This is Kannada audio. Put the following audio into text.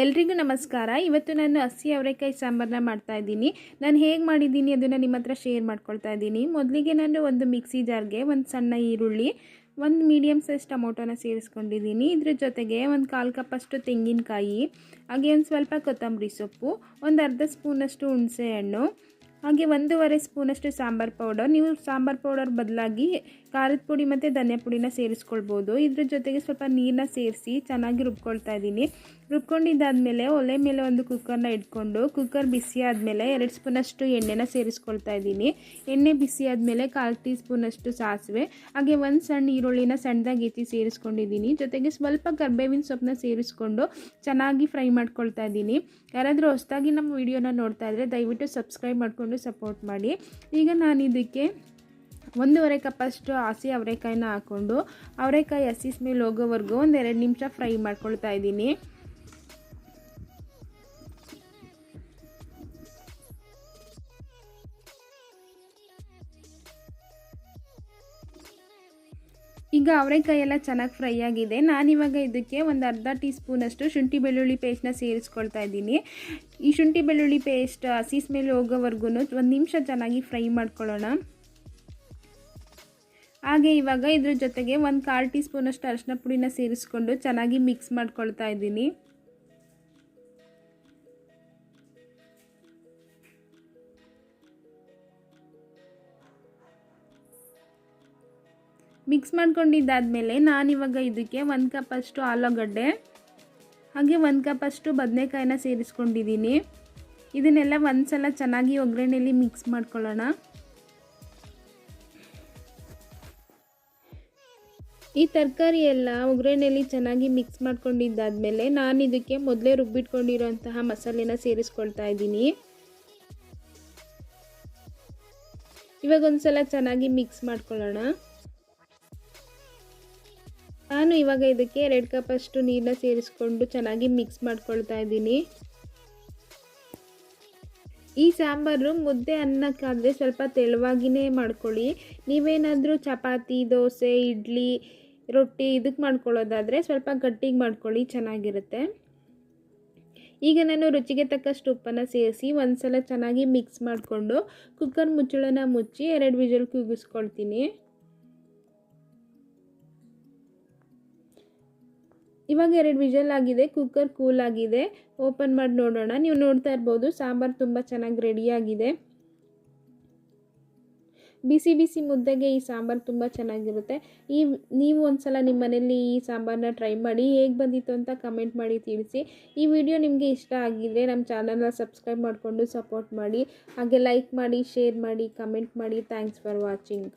ಎಲ್ರಿಗೂ ನಮಸ್ಕಾರ. ಇವತ್ತು ನಾನು ಹಸಿ ಅವರೆಕಾಯಿ ಸಾಂಬಾರನ್ನ ಮಾಡ್ತಾ ಇದ್ದೀನಿ. ನಾನು ಹೇಗೆ ಮಾಡಿದ್ದೀನಿ ಅದನ್ನು ನಿಮ್ಮ ಹತ್ರ ಶೇರ್ ಮಾಡ್ಕೊಳ್ತಾ ಇದ್ದೀನಿ. ಮೊದಲಿಗೆ ನಾನು ಒಂದು ಮಿಕ್ಸಿ ಜಾರ್ಗೆ ಒಂದು ಸಣ್ಣ ಈರುಳ್ಳಿ, ಒಂದು ಮೀಡಿಯಮ್ ಸೈಜ್ ಟೊಮೊಟೊನ ಸೇರಿಸ್ಕೊಂಡಿದ್ದೀನಿ. ಇದ್ರ ಜೊತೆಗೆ ಒಂದು ಕಾಲು ಕಪ್ಪಷ್ಟು ತೆಂಗಿನಕಾಯಿ, ಹಾಗೆ ಒಂದು ಸ್ವಲ್ಪ ಕೊತ್ತಂಬರಿ ಸೊಪ್ಪು, ಒಂದು ಅರ್ಧ ಸ್ಪೂನಷ್ಟು ಹುಣಸೆ ಹಣ್ಣು ಹಾಗೆ ಒಂದೂವರೆ ಸ್ಪೂನಷ್ಟು ಸಾಂಬಾರು ಪೌಡರ್. ನೀವು ಸಾಂಬಾರು ಪೌಡರ್ ಬದಲಾಗಿ ಖಾರದ ಪುಡಿ ಮತ್ತು ಧನಿಯಾ ಪುಡಿನ ಸೇರಿಸ್ಕೊಳ್ಬೋದು. ಇದ್ರ ಜೊತೆಗೆ ಸ್ವಲ್ಪ ನೀರನ್ನ ಸೇರಿಸಿ ಚೆನ್ನಾಗಿ ರುಬ್ಕೊಳ್ತಾ ಇದ್ದೀನಿ. ರುಬ್ಕೊಂಡಿದ್ದಾದಮೇಲೆ ಒಲೆ ಮೇಲೆ ಒಂದು ಕುಕ್ಕರ್ನ ಇಟ್ಕೊಂಡು ಕುಕ್ಕರ್ ಬಿಸಿ ಆದಮೇಲೆ ಎರಡು ಸ್ಪೂನಷ್ಟು ಎಣ್ಣೆನ ಸೇರಿಸ್ಕೊಳ್ತಾ ಇದ್ದೀನಿ. ಎಣ್ಣೆ ಬಿಸಿ ಆದಮೇಲೆ ಕಾಲು ಟೀ ಸ್ಪೂನಷ್ಟು ಸಾಸಿವೆ, ಹಾಗೆ ಒಂದು ಸಣ್ಣ ಈರುಳ್ಳಿನ ಸಣ್ಣದಾಗಿ ಎತ್ತಿ ಸೇರಿಸ್ಕೊಂಡಿದ್ದೀನಿ. ಜೊತೆಗೆ ಸ್ವಲ್ಪ ಕರ್ಬೇವಿನ ಸೊಪ್ಪನ್ನ ಸೇರಿಸ್ಕೊಂಡು ಚೆನ್ನಾಗಿ ಫ್ರೈ ಮಾಡ್ಕೊಳ್ತಾ ಇದ್ದೀನಿ. ಯಾರಾದರೂ ಹೊಸದಾಗಿ ನಮ್ಮ ವಿಡಿಯೋನ ನೋಡ್ತಾ ಇದ್ದರೆ ದಯವಿಟ್ಟು ಸಬ್ಸ್ಕ್ರೈಬ್ ಮಾಡಿಕೊಂಡು ಸಪೋರ್ಟ್ ಮಾಡಿ. ಈಗ ನಾನು ಇದಕ್ಕೆ ಒಂದೂವರೆ ಕಪ್ಪಷ್ಟು ಹಸಿ ಅವರೆಕಾಯಿನ ಹಾಕ್ಕೊಂಡು ಅವರೆಕಾಯಿ ಹಸಿ ಸ್ಮೆಲ್ ಹೋಗೋವರೆಗೂ ಒಂದು ಎರಡು ನಿಮಿಷ ಫ್ರೈ ಮಾಡ್ಕೊಳ್ತಾ ಇದ್ದೀನಿ. ಈಗ ಅವರೆಕಾಯಿ ಎಲ್ಲ ಚೆನ್ನಾಗಿ ಫ್ರೈ ಆಗಿದೆ. ನಾನಿವಾಗ ಇದಕ್ಕೆ ಒಂದು ಅರ್ಧ ಟೀ ಸ್ಪೂನಷ್ಟು ಶುಂಠಿ ಬೆಳ್ಳುಳ್ಳಿ ಪೇಸ್ಟ್ನ ಸೇರಿಸ್ಕೊಳ್ತಾ ಇದ್ದೀನಿ. ಈ ಶುಂಠಿ ಬೆಳ್ಳುಳ್ಳಿ ಪೇಸ್ಟ್ ಹಸಿ ಸ್ಮೆಲ್ ಹೋಗೋವರೆಗೂ ಒಂದು ನಿಮಿಷ ಚೆನ್ನಾಗಿ ಫ್ರೈ ಮಾಡ್ಕೊಳ್ಳೋಣ. ಹಾಗೆ ಇವಾಗ ಇದ್ರ ಜೊತೆಗೆ ಒಂದು ಕಾಲು ಟೀ ಸ್ಪೂನಷ್ಟು ಅರಿಶಿನ ಪುಡಿನ ಸೇರಿಸ್ಕೊಂಡು ಚೆನ್ನಾಗಿ ಮಿಕ್ಸ್ ಮಾಡ್ಕೊಳ್ತಾ ಇದ್ದೀನಿ. ಮಿಕ್ಸ್ ಮಾಡ್ಕೊಂಡಿದ್ದಾದಮೇಲೆ ನಾನಿವಾಗ ಇದಕ್ಕೆ ಒಂದು ಕಪ್ಪಷ್ಟು ಆಲೂಗಡ್ಡೆ, ಹಾಗೆ ಒಂದು ಕಪ್ಪಷ್ಟು ಬದನೆಕಾಯಿನ ಸೇರಿಸ್ಕೊಂಡಿದ್ದೀನಿ. ಇದನ್ನೆಲ್ಲ ಒಂದು ಸಲ ಚೆನ್ನಾಗಿ ಒಗ್ಗರಣೆಯಲ್ಲಿ ಮಿಕ್ಸ್ ಮಾಡ್ಕೊಳ್ಳೋಣ. ಈ ತರಕಾರಿ ಎಲ್ಲ ಒಗ್ಗರಣೆಯಲ್ಲಿ ಚೆನ್ನಾಗಿ ಮಿಕ್ಸ್ ಮಾಡ್ಕೊಂಡಿದ್ದಾದಮೇಲೆ ನಾನು ಇದಕ್ಕೆ ಮೊದಲೇ ರುಬ್ಬಿಟ್ಕೊಂಡಿರೋಂತಹ ಮಸಾಲೆನ ಸೇರಿಸ್ಕೊಳ್ತಾ ಇದ್ದೀನಿ. ಇವಾಗ ಒಂದ್ಸಲ ಚೆನ್ನಾಗಿ ಮಿಕ್ಸ್ ಮಾಡ್ಕೊಳ್ಳೋಣ. ನಾನು ಇವಾಗ ಇದಕ್ಕೆ ಎರಡು ಕಪ್ಪಷ್ಟು ನೀರನ್ನ ಸೇರಿಸ್ಕೊಂಡು ಚೆನ್ನಾಗಿ ಮಿಕ್ಸ್ ಮಾಡ್ಕೊಳ್ತಾ ಇದ್ದೀನಿ. ಈ ಸಾಂಬಾರು ಮುದ್ದೆ ಅನ್ನಕ್ಕಾದರೆ ಸ್ವಲ್ಪ ತೆಳುವಾಗಿಯೇ ಮಾಡ್ಕೊಳ್ಳಿ. ನೀವೇನಾದರೂ ಚಪಾತಿ, ದೋಸೆ, ಇಡ್ಲಿ, ರೊಟ್ಟಿ ಇದಕ್ಕೆ ಮಾಡ್ಕೊಳ್ಳೋದಾದರೆ ಸ್ವಲ್ಪ ಗಟ್ಟಿಗೆ ಮಾಡ್ಕೊಳ್ಳಿ, ಚೆನ್ನಾಗಿರುತ್ತೆ. ಈಗ ನಾನು ರುಚಿಗೆ ತಕ್ಕಷ್ಟು ಉಪ್ಪನ್ನು ಸೇರಿಸಿ ಒಂದು ಸಲ ಚೆನ್ನಾಗಿ ಮಿಕ್ಸ್ ಮಾಡಿಕೊಂಡು ಕುಕ್ಕರ್ ಮುಚ್ಚಳನ ಮುಚ್ಚಿ ಎರಡು ವಿಜಲ್ ಕೂಗಿಸ್ಕೊಳ್ತೀನಿ ಇವಾಗ ಎರಡು ವಿಜಲ್ ಆಗಿದೆ ಕುಕ್ಕರ್ ಕೂಲ್ ಆಗಿದೆ. ಓಪನ್ ಮಾಡಿ ನೋಡೋಣ. ನೀವು ನೋಡ್ತಾ ಇರ್ಬೋದು, ಸಾಂಬಾರು ತುಂಬ ಚೆನ್ನಾಗಿ ರೆಡಿಯಾಗಿದೆ ಬಿಸಿ ಬಿಸಿ ಮುದ್ದೆಗೆ ಈ ಸಾಂಬಾರು ತುಂಬ ಚೆನ್ನಾಗಿರುತ್ತೆ. ಈ ನೀವು ಒಂದು ಸಲ ನಿಮ್ಮ ಮನೇಲಿ ಈ ಸಾಂಬಾರನ್ನ ಟ್ರೈ ಮಾಡಿ, ಹೇಗೆ ಬಂದಿತ್ತು ಅಂತ ಕಮೆಂಟ್ ಮಾಡಿ ತಿಳಿಸಿ. ಈ ವಿಡಿಯೋ ನಿಮಗೆ ಇಷ್ಟ ಆಗಿದರೆ ನಮ್ಮ ಚಾನಲ್ನ ಸಬ್ಸ್ಕ್ರೈಬ್ ಮಾಡಿಕೊಂಡು ಸಪೋರ್ಟ್ ಮಾಡಿ. ಹಾಗೆ ಲೈಕ್ ಮಾಡಿ ಶೇರ್ ಮಾಡಿ ಕಮೆಂಟ್ ಮಾಡಿ. Thanks for watching